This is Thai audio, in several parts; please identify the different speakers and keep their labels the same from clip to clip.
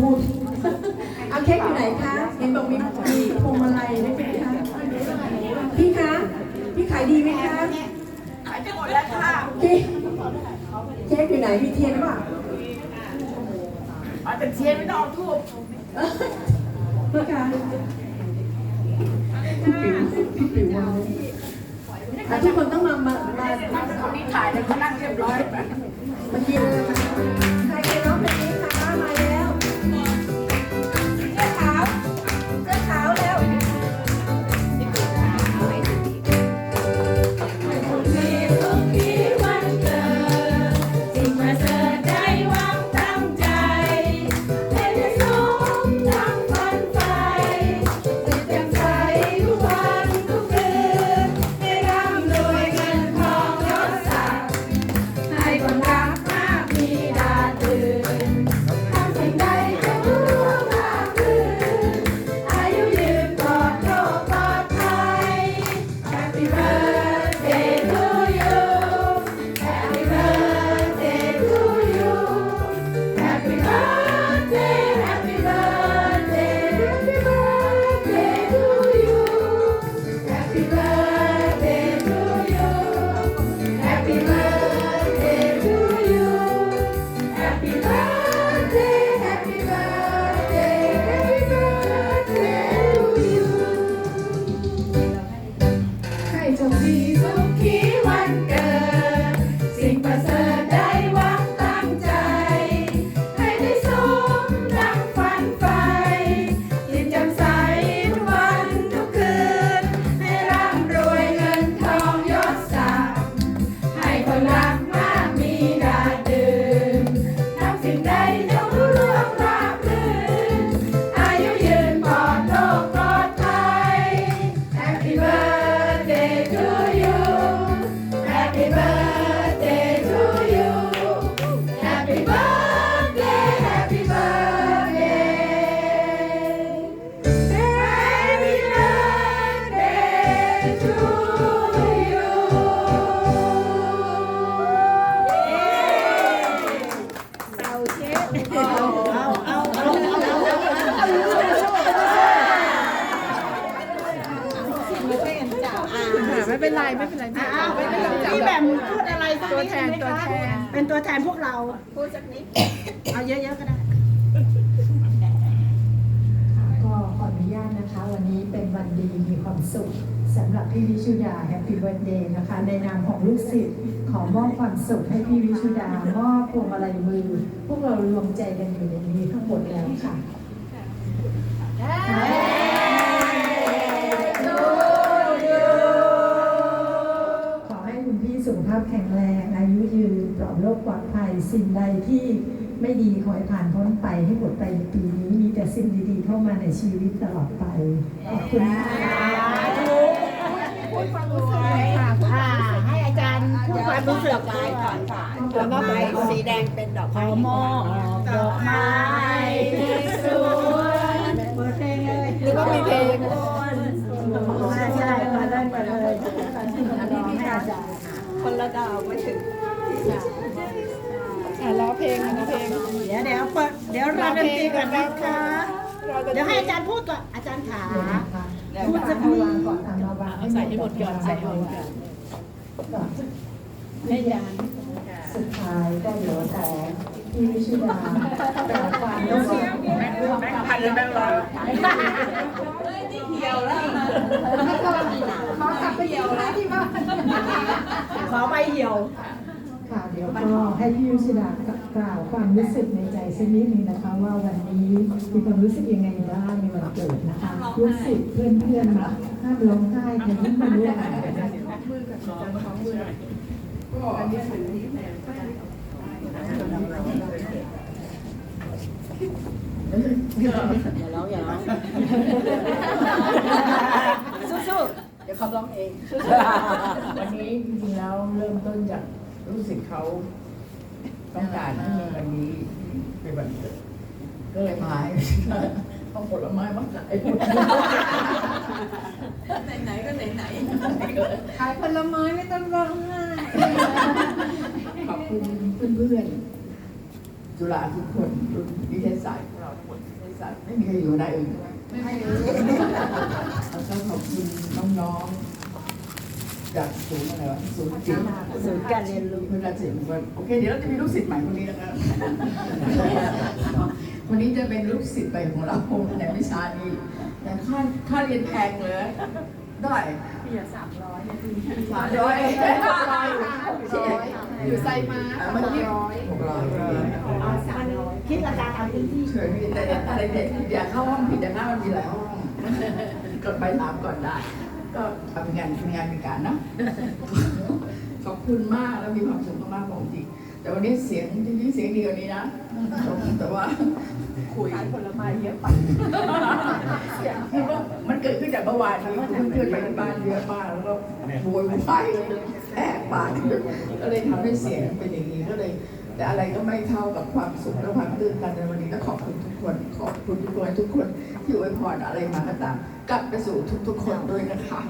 Speaker 1: พูด เอาเค้กอยู่ไหนคะ เห็นบอกมีมีพวงมาลัยด้วยใช่ไหมคะพี่คะ พี่ขายดีไหมคะ
Speaker 2: ขายจะหมดแล้วค่ะ
Speaker 1: เค้กเค้กอยู่ไหน มีเทียนหรือเปล่า
Speaker 2: เอาแต่เทียนไม่ต้องเอาทูบ
Speaker 1: พี่คะพี่ปิ๋วพี่ปิ๋ววางไว้อะทุกคนต้องมา มามา
Speaker 2: ถ้าเป็นคนที่ถ่ายเนี่ยเขานั่งเรียบร้อย
Speaker 1: มากิ สุขสำ
Speaker 3: หรับ
Speaker 2: พี่
Speaker 4: วิ
Speaker 5: ชุดาแฮปปี้ i บ t ร์ a เดย์นะคะ ในนามของลูกศิษย์ขอมอบความสุขให้พี่วิชุดามอบพวงมาลัยมือ พวกเรารวมใจกันอยู่ในนี้ทั้งหมดแล้วค่ะ ขอให้คุณพี่สุขภาพแข็งแรง อายุยืนปลอดโรคปลอดภัยสิ่งใดที่ ไม่ดีขอให้ผ่านพ้นไปให้หมดไปในปีนี้ มีแต่สิ่งดีๆเข้ามาในชีวิตตลอดไป ขอบคุณค่ะ
Speaker 2: อ่าให้อาจารย์พูดความรู้สึก
Speaker 4: แล้วก็ไปสีแดงเป็นดอก
Speaker 2: ขอมอบดอกไม้ที่สวนเปิดเพลงเลย
Speaker 4: หรือว่ามีเพลง
Speaker 2: ใช่มาได้มาเลยให้อาจารย์
Speaker 4: คนละดาวไม่ถึง อะร้องเพลงร้องเพลง
Speaker 2: เดี๋ยวเดี๋ยวเปิดเดี๋ยวเราดนตรีก่อนนะคะเดี๋ยวให้อาจารย์พูดก่อนอาจารย์ขา
Speaker 5: พูดจะพูดก่อนเอามาวาง
Speaker 4: เอาใส่ให้หมดก่อนใส่ให้หมดก่อน
Speaker 5: ก่อนไม่ยานสุดท้ายก็เดี๋ยวขอพี่วิชุดาแต่ความรู้สึก
Speaker 2: แบงค์พันหรือแบงค์ร้อย
Speaker 5: ขอกลับไปเหี่ยว แล้วที่บ้าน
Speaker 2: ขอใบเหี่ยว
Speaker 5: ค่ะเดี๋ยวก็ให้พี่วิชุดากล่าวความรู้สึกในใจสักนิดนึงนะคะ ว่าวันนี้มีความรู้สึกยังไงบ้างในวันเกิดนะคะรู้สึกเพื่อนๆมาห้ามร้องไห้แต่ยิ่งมาร่วมงานนะคะ
Speaker 2: สู้
Speaker 4: เดี๋ยวเขาร้องเอง
Speaker 6: วันนี้จริงๆแล้วเริ่มต้นจาก รู้สึกเขาต้องการให้มีวันนี้เป็นวันเกิดก็เลยมาให้เอาผลไม้มาขายหมด
Speaker 4: ไหนๆก็ไหน
Speaker 5: ขายผลไม้ไม่ต้องร้องไห้
Speaker 6: ขอบคุณเพื่อนๆ
Speaker 1: จุฬาทุกคนรุ่นนิเทศศาสตร์ของเราทั้งหมดนิเทศศาสตร์ไม่มีใครอยู่ในอื่นใช่ไหมไม่มีแล้วก็ขอบคุณน้องๆ จากศูนย์อะไรวะศูนย์จิต
Speaker 2: ศูนย์การเรียนรู้
Speaker 1: เพื่อนเสียงว่าโอเคเดี๋ยวเราจะมีลูกศิษย์ใหม่คนนี้นะครับคนนี้จะเป็นลูกศิษย์ใหม่ของเราในวิชานี้แต่ค่าค่าเรียนแพงเลยได้
Speaker 6: ปีละสามร้อยเนี่ยปี
Speaker 1: สามร้อย
Speaker 6: อยู่ไซมา
Speaker 1: เมื่อกี้หกร้อย
Speaker 2: คิดราคาตามพื้นที่
Speaker 1: เฉยมีแต่อะไรเด็กอยากเข้าห้องผิดอย่างนั้นมันมีหลายห้องกดไปถามก่อนได้ ก็ทำงานทำงานเป็นการนะขอบคุณมากแล้วมีความสุขมากๆของจริงแต่วันนี้เสียงจริงๆเสียงดีกว่านี้นะแต่ว่าคุย
Speaker 6: ขายผลไม้เยอะไป
Speaker 1: คือว่ามันเกิดขึ้นจากเมื่อวานนี้เพื่อนๆไปที่บ้านเยอะมากแล้วก็โวยวายแอบปากก็เลยทำให้เสียงเป็นอย่างนี้ก็เลย แต่อะไรก็ไม่เท่ากับความสุขและความตื่นตันในวันนี้ก็ขอบคุณทุกคน ขอบคุณทุกคนทุกคนที่อวยพรอะไรมาก็ตามกลับไปสู่ทุกๆคนด้วยนะคะ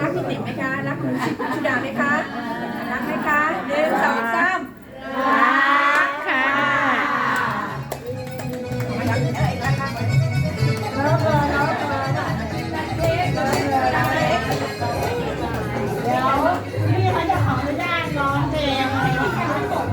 Speaker 6: รั
Speaker 2: กพี่ติ๋มไหมคะ รั
Speaker 3: กคุณสิ
Speaker 6: คุณชุดา
Speaker 3: ไหมคะ รักไหมคะหนึ่งสองสามรักค่ะเดี๋ยวพี่เขาจะขออนุญาตร้องเพลงอะ
Speaker 4: ไรที่ทั้งหมด